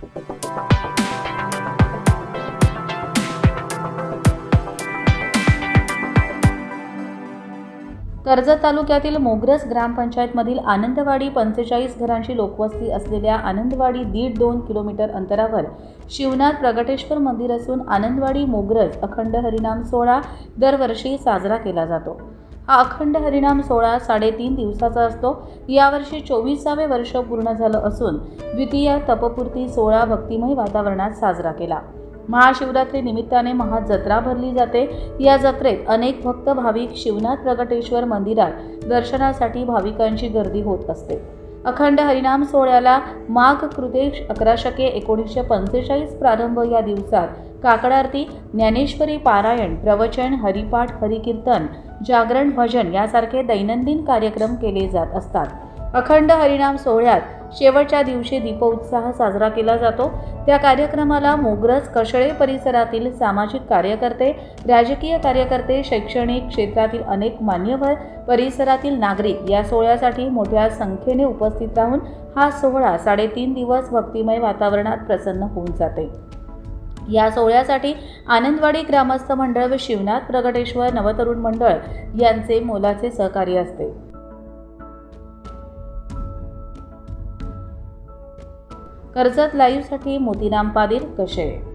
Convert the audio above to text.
कर्जत तालुक्यातील मोग्रस ग्रामपंचायतमधील आनंदवाडी पंचेचाळीस घरांची लोकवस्ती असलेल्या आनंदवाडी दीड दोन किलोमीटर अंतरावर शिवनाथ प्रगटेश्वर मंदिर असून आनंदवाडी मोग्रज अखंड हरिनाम सोहळा दरवर्षी साजरा केला जातो. हा अखंड हरिनाम सोहळा साडेतीन दिवसाचा असतो. यावर्षी चोवीसावे वर्ष पूर्ण झालं असून द्वितीय तपपूर्ती सोहळा भक्तिमय वातावरणात साजरा केला. महाशिवरात्री निमित्ताने महाजत्रा भरली जाते. या जत्रेत अनेक भक्त भाविक शिवनाथ प्रगटेश्वर मंदिरात दर्शनासाठी भाविकांची गर्दी होत असते. अखंड हरिनाम सोहळ्याला माघ कृतेश अकरा शके एकोणीसशे पंचेचाळीस प्रारंभ या दिवसात काकडारती ज्ञानेश्वरी पारायण प्रवचन हरिपाठ हरिकीर्तन जागरण भजन यासारखे दैनंदिन कार्यक्रम केले जात असतात. अखंड हरिनाम सोहळ्यात शेवटच्या दिवशी दीपोत्साह साजरा केला जातो. त्या कार्यक्रमाला मोग्रज कशळे परिसरातील सामाजिक कार्यकर्ते राजकीय कार्यकर्ते शैक्षणिक क्षेत्रातील अनेक मान्यवर परिसरातील नागरिक या सोहळ्यासाठी मोठ्या संख्येने उपस्थित राहून हा सोहळा साडेतीन दिवस भक्तिमय वातावरणात प्रसन्न होऊन जाते. या सोहळ्यासाठी आनंदवाडी ग्रामस्थ मंडळ व शिवनाथ प्रगटेश्वर नवतरुण मंडळ यांचे मोलाचे सहकार्य असते. कर्जत लाईव्हसाठी मोतीराम पादील कशे?